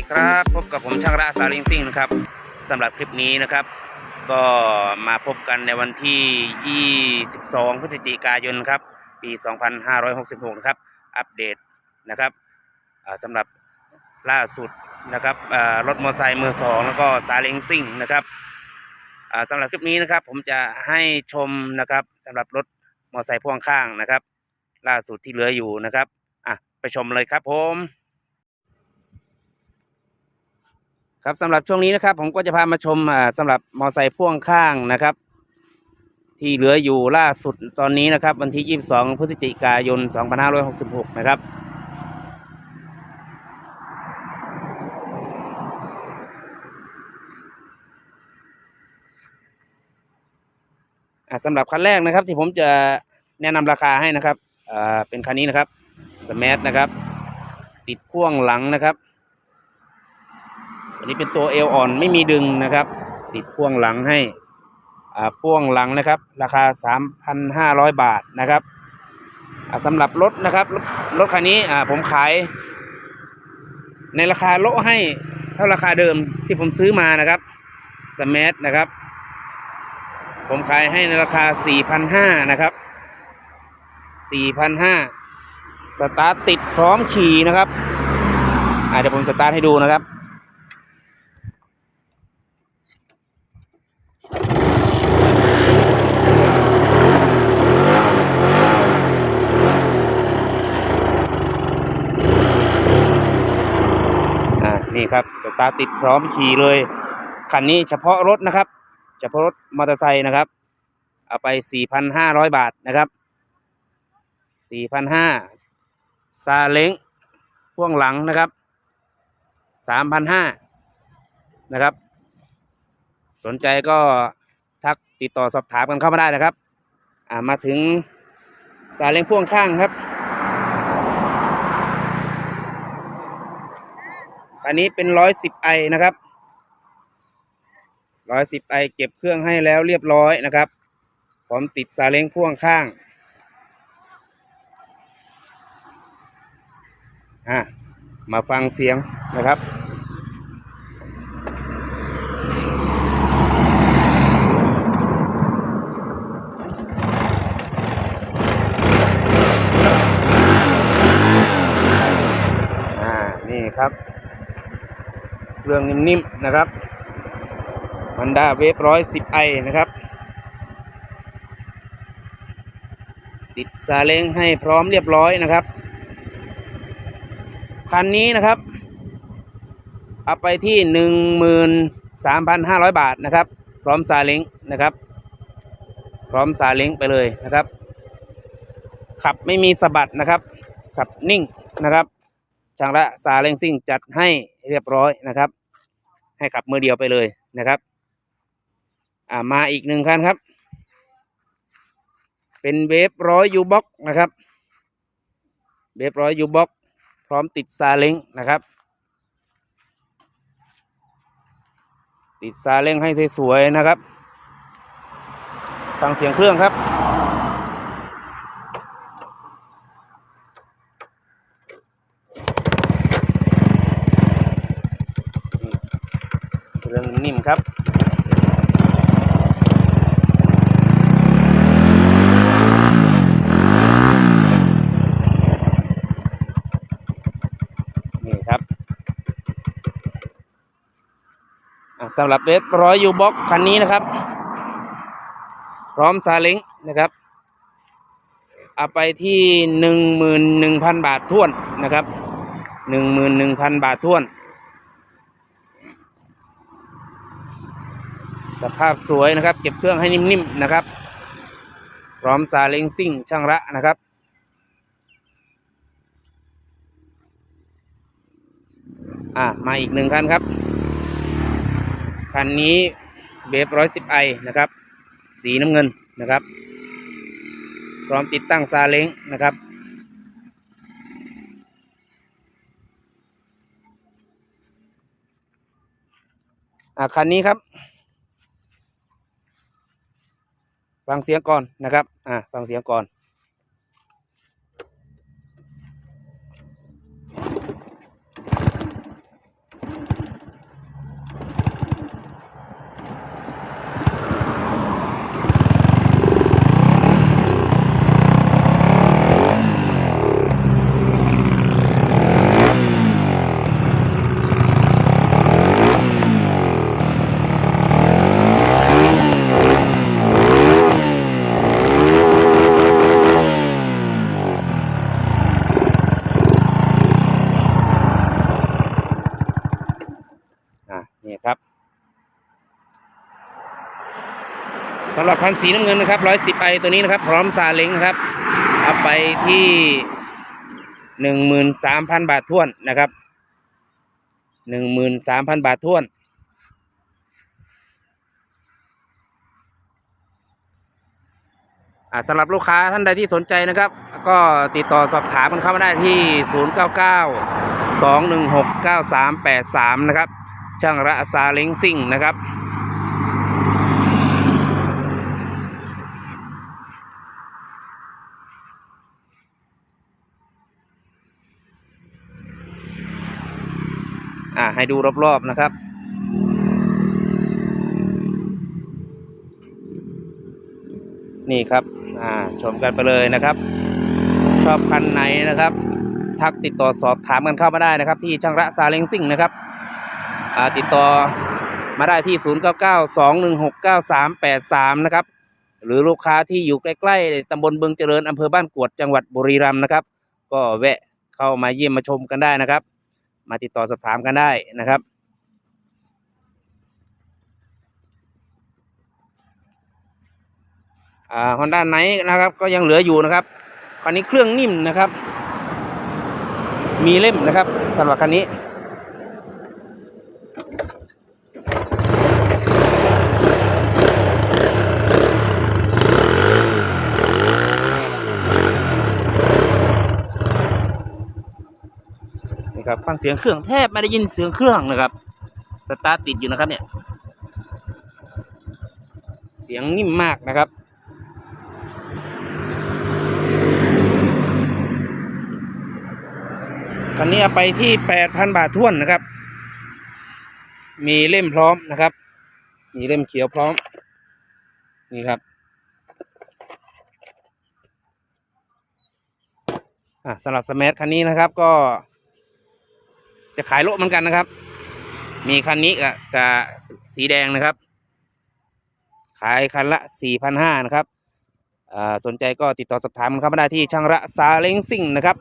ดีครับ พบกับผมช่างระซาลิงซิ่งนะครับสำหรับคลิปนี้นะครับ ก็มาพบกันในวันที่ 22 พฤศจิกายนครับ ปี 2566 นะครับ อัปเดตนะครับสำหรับล่าสุดนะครับรถมอเตอร์ไซค์มือสองแล้วก็ซาเล้งซิ่งนะครับสำหรับคลิปนี้นะครับผมจะให้ชมนะครับสำหรับรถมอเตอร์ไซค์พ่วงข้างนะครับ ล่าสุดที่เหลืออยู่นะครับอะไปชมเลยครับผม ครับสำหรับช่วงนี้นะครับ ผมก็จะพามาชมอ่าสำหรับมอไซค์พ่วงข้างนะครับ ที่เหลืออยู่ล่าสุดตอนนี้นะครับ วันที่ 22 พฤศจิกายน 2566 นะครับสำหรับคันแรกนะครับ ที่ผมจะแนะนำราคาให้นะครับเป็นคันนี้นะครับสมาร์ทนะครับ ติดพ่วงหลังนะครับ อันนี้เป็นตัวเอลอ่อนไม่มีดึงนะครับ ติดพ่วงหลังให้อ่าพ่วงหลังนะครับ ราคา 3,500 บาทนะครับสำหรับรถนะครับรถคันนี้อ่าผมขาย ในราคาโละให้เท่าราคาเดิมที่ผมซื้อมานะครับสมาร์ทนะครับ ผมขายให้ในราคา 4,500นะครับ 4,500สตาร์ทติดพร้อมขี่นะครับเดี๋ยวผมสตาร์ทให้ดูนะครับ อ่า นี่ครับสตาร์ติดพร้อมขี่เลย คันนี้เฉพาะรถนะครับ เฉพาะรถมอเตอร์ไซค์นะครับ เอาไป 4,500 บาทนะครับ 4,500ซาเล้งพ่วงหลังนะครับ 3,500นะครับ สนใจก็ทักติดต่อสอบถามกันเข้ามาได้นะครับอ่ามาถึงซาเล้งพ่วงข้างครับ อันนี้เป็นร้อยสิบไอนะครับร้อยสิบไอเก็บเครื่องให้แล้วเรียบร้อยนะครับพร้อมติดซาเล้งพ่วงข้างอะมาฟังเสียงนะครับ อ่า นี่ครับ เค รื่อง นิ่มๆนะครับ Honda w a v e ร้อยสิบไอนะครับ ติดซาเล้งให้พร้อมเรียบร้อยนะครับ คันนี้นะครับ เอาไปที่หนึ่งหมื่นสามพันห้าร้อยบาทนะครับ พร้อมซาเล้งนะครับ พร้อมซาเล้งไปเลยนะครับ ขับไม่มีสะบัดนะครับ ขับนิ่งนะครับช่างละซาเล้งซิ่งจัดให้เรียบร้อยนะครับ ให้ขับมือเดียวไปเลยนะครับ อ่ามาอีกหนึ่งคันครับ เป็นเวฟร้อยยูบ็อกนะครับเวฟร้อยยูบ็อกพร้อมติดซาเล้งนะครับ ติดซาเล้งให้สวยๆนะครับฟังเสียงเครื่องครับ เครื่อง นิ่มครับนี่ครับสำหรับเบสร้อยยูบ็อกคันนี้นะครับ พร้อมซาเล้งนะครับ เอาไปที่หนึ่งหมื่นหนึ่งพันบาทท้วนนะครับหนึ่งหมื่นหนึ่งพันบาทท้วน สภาพสวยนะครับ เก็บเครื่องให้นิ่มๆนะครับ พร้อมซาเล้งซิ่งช่างระนะครับ อะมาอีกหนึ่งคันครับ คันนี้เบฟร้อยสิบไอนะครับ สีน้ำเงินนะครับ พร้อมติดตั้งซาเล้งนะครับอะคันนี้ครับ ฟังเสียงก่อนนะครับ อ่า ฟังเสียงก่อน สำหรับคันสีน้ำเงินนะครับร้อยสิบไอตัวนี้นะครับพร้อมซาเล้งนะครับเอาไปที่หนึ่งหมื่นสามพันบาทท้วนนะครับหนึ่งหมื่นสามพันบาทท้วนสำหรับลูกค้าท่านใดที่สนใจนะครับ ก็ติดต่อสอบถามกันเข้ามาได้ที่ 099 216 9383 นะครับ ช่างระซาเล้งซิ่งนะครับ ให้ดูรอบๆนะครับนี่ครับ อ่า ชมกันไปเลยนะครับ ชอบคันไหนนะครับ ทักติดต่อสอบถามกันเข้ามาได้นะครับ ที่ช่างระซาเล้งซิ่งนะครับ อ่า ติดต่อมาได้ที่ 0 9 9 2 1 6 9 3 8 3 นะครับ หรือลูกค้าที่อยู่ใกล้ๆตำบลเบืองเจริญอำเภอบ้านกวดจังหวัดบุรีรัมย์นะครับ ก็แวะเข้ามาเยี่ยมมาชมกันได้นะครับ มาติดต่อสอบถามกันได้นะครับฮอนด้าไนนะครับก็ยังเหลืออยู่นะครับคันนี้เครื่องนิ่มนะครับ มีเล่มนะครับสำหรับคันนี้ ฟังเสียงเครื่องแทบไม่ได้ยินเสียงเครื่องนะครับ สตาร์ติดอยู่นะครับเนี่ย เสียงนิ่มมากนะครับ คันนี้เอาไปที่แปดพันบาทท้วนนะครับ มีเล่มพร้อมนะครับ มีเล่มเขียวพร้อม นี่ครับอะสำหรับสมาร์ทคันนี้นะครับก็ จะขายโลเหมือนกันนะครับ มีคันนี้กับกับสีแดงนะครับ ขายคันละสี่พันห้านะครับอ่าสนใจก็ติดต่อสอบถามกับเข้ามาได้ที่ช่างระซาเล้งซิ่งนะครับ